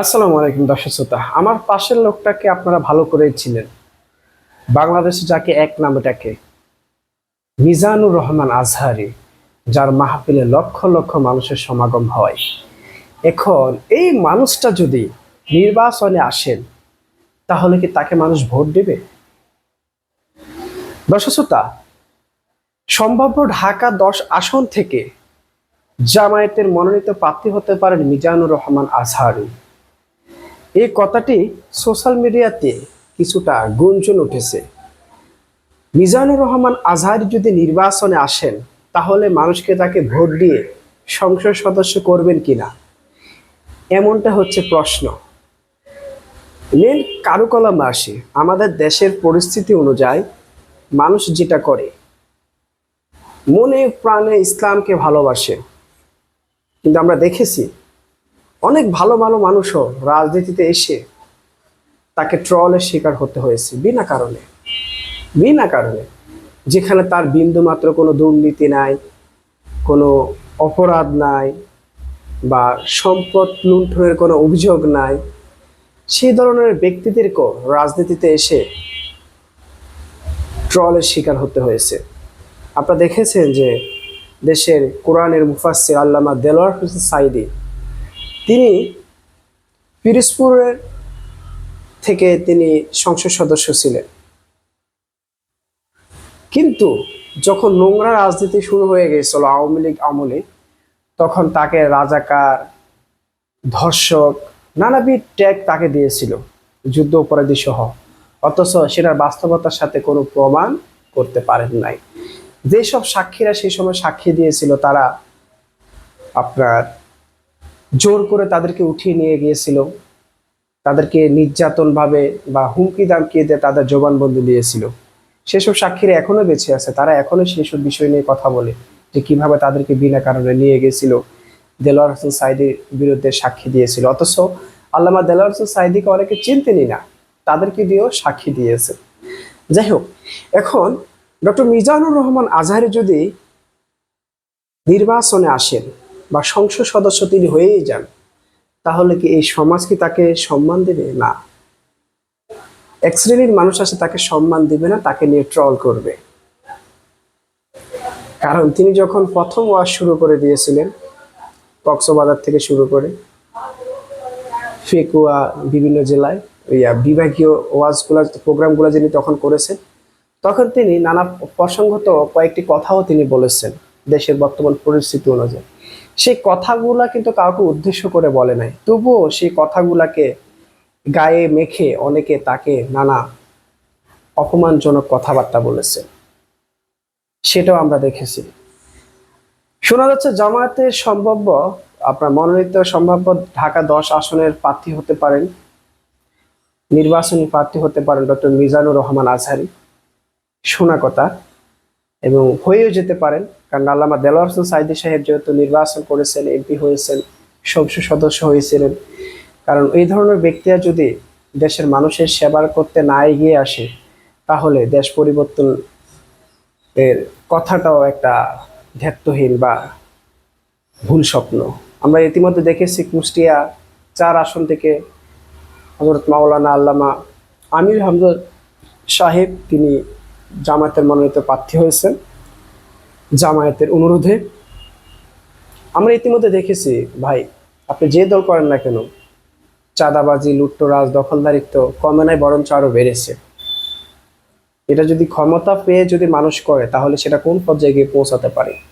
আসসালামু আলাইকুম দর্শক শ্রোতা। আমার পাশের লোকটাকে আপনারা ভালো করেই ছিলেন বাংলাদেশে যাকে এক নামে ডাকে, মিজানুর রহমান আজহারি, যার মাহফিলে লক্ষ লক্ষ মানুষের সমাগম হয়। এখন এই মানুষটা যদি নির্বাচনে আসেন, তাহলে কি তাকে মানুষ ভোট দেবে? দর্শক শ্রোতা, সম্ভাব্য ঢাকা দশ আসন থেকে জামায়াতের মনোনীত প্রার্থী হতে পারেন মিজানুর রহমান আজহারি। এই কথাটি সোশ্যাল মিডিয়াতে কিছুটা গুঞ্জন উঠেছে। মিজানুর রহমান আজহারি যদি নির্বাচনে আসেন, তাহলে মানুষকে তাকে ভোট দিয়ে সংসদ সদস্য করবেন কিনা? এমনটা হচ্ছে প্রশ্ন। মেন কারুকলামে আসে, আমাদের দেশের পরিস্থিতি অনুযায়ী মানুষ যেটা করে, মনে প্রাণে ইসলামকে ভালোবাসে। কিন্তু আমরা দেখেছি অনেক ভালো ভালো মানুষও রাজনীতিতে এসে তাকে ট্রলের শিকার হতে হয়েছে, বিনা কারণে। বিনা কারণে। যেখানে তার বিন্দু মাত্র কোনো দুর্নীতি নাই, কোনো অপরাধ নাই, বা সম্পদ লুণ্ঠনের কোনো অভিযোগ নাই, সেই ধরনের ব্যক্তিদেরকেও রাজনীতিতে এসে ট্রলের শিকার হতে হয়েছে। আপনারা দেখেছেন যে দেশের কোরআনের মুফাসির আল্লামা দেলোয়ার হোসেন সাইদি তিনি পিরিসপুরের থেকে তিনি সংসদ সদস্য ছিলেন। কিন্তু যখন নোংরা রাজনীতি শুরু হয়ে গেছিল আওয়ামী লীগ আমলে তখন তাকে রাজাকার, ধর্ষক, নানাবিধ ট্যাগ তাকে দিয়েছিল, যুদ্ধ অপরাধী সহ। অথচ সেটার বাস্তবতার সাথে কোনো প্রমাণ করতে পারেন নাই। যেসব সাক্ষীরা সেই সময় সাক্ষী দিয়েছিল তারা আপনার জোর করে তাদেরকে উঠিয়ে নিয়ে গিয়েছিল। তাদেরকে নির্যাতনভাবে বা হুমকি দামকিয়ে দিয়ে তাদের জবানবন্দি দিয়েছিল। সেসব সাক্ষীরা এখনও বেঁচে আছে। তারা এখনও সেসব বিষয় নিয়ে কথা বলে যে কীভাবে তাদেরকে বিনা কারণে নিয়ে গেছিল দেলোয়ার হোসেন সাইদির বিরুদ্ধে সাক্ষী দিয়েছিল। অথচ আল্লামা দেলোয়ার হোসেন সাইদিকে অনেকে চিনতেনি না। তাদেরকে দিয়েও সাক্ষী দিয়েছে। যাই হোক, এখন ডক্টর মিজানুর রহমান আজহারি যদি নির্বাচনে আসেন বা সংসদ সদস্য তিনি হয়েই যান, তাহলে কি এই সমাজ কি তাকে সম্মান দেবে? না। এক শ্রেণির মানুষ আছে, তাকে সম্মান দিবে না, তাকে নিয়ে ট্রল করবে। কারণ তিনি যখন প্রথম ওয়াজ শুরু করে দিয়েছিলেন, কক্সবাজার থেকে শুরু করে ফেকুয়া, বিভিন্ন জেলায়, ইয়া বিভাগীয় ওয়াজগুলা, প্রোগ্রামগুলো যিনি তখন করেছেন, তখন তিনি নানা প্রসঙ্গত কয়েকটি কথাও তিনি বলেছেন দেশের বর্তমান পরিস্থিতি অনুযায়ী। সেই কথাগুলা কিন্তু কাউকে উদ্দেশ্য করে বলে নাই। তবুও সেই কথাগুলাকে গায়ে মেখে অনেকে তাকে নানা অপমানজনক কথাবার্তা বলেছে। সেটাও আমরা দেখেছি। শোনা যাচ্ছে জামায়াতে সম্ভাব্য, আপনার মনোনীত সম্ভাব্য ঢাকা দশ আসনের প্রার্থী হতে পারেন, নির্বাচনী প্রার্থী হতে পারেন ডক্টর মিজানুর রহমান আজহারি। শোনা কথা। এবং হয়েও যেতে পারেন। কারণ আল্লামা দেলোয়ার হোসেন সাইদি সাহেব যেহেতু নির্বাচন করেছেন, এমপি হয়েছেন, সংসদ সদস্য হয়েছিলেন, কারণ এই ধরনের ব্যক্তিরা যদি দেশের মানুষের সেবার করতে না এগিয়ে আসে, তাহলে দেশ পরিবর্তন এর কথাটাও একটা ধ্যাত্তহীন বা ভুল স্বপ্ন। আমরা ইতিমধ্যে দেখেছি কুষ্টিয়া চার আসন থেকে হজরত মাওলানা আল্লামা আমির হামদ সাহেব, তিনি জামায়াতের মনোনীত প্রার্থী হয়েছেন। জামায়াতের অনুরোধে। আমরা ইতিমধ্যে দেখেছি, ভাই, আপনি যে দল করেন না কেন, চাঁদাবাজি লুট্টরাজ দখলদারিত্ব কমে নাই বরঞ্চ আরও বেড়েছে। এটা যদি ক্ষমতা পেয়ে যদি মানুষ করে, তাহলে সেটা কোন পর্যায়ে গিয়ে পৌঁছাতে পারে?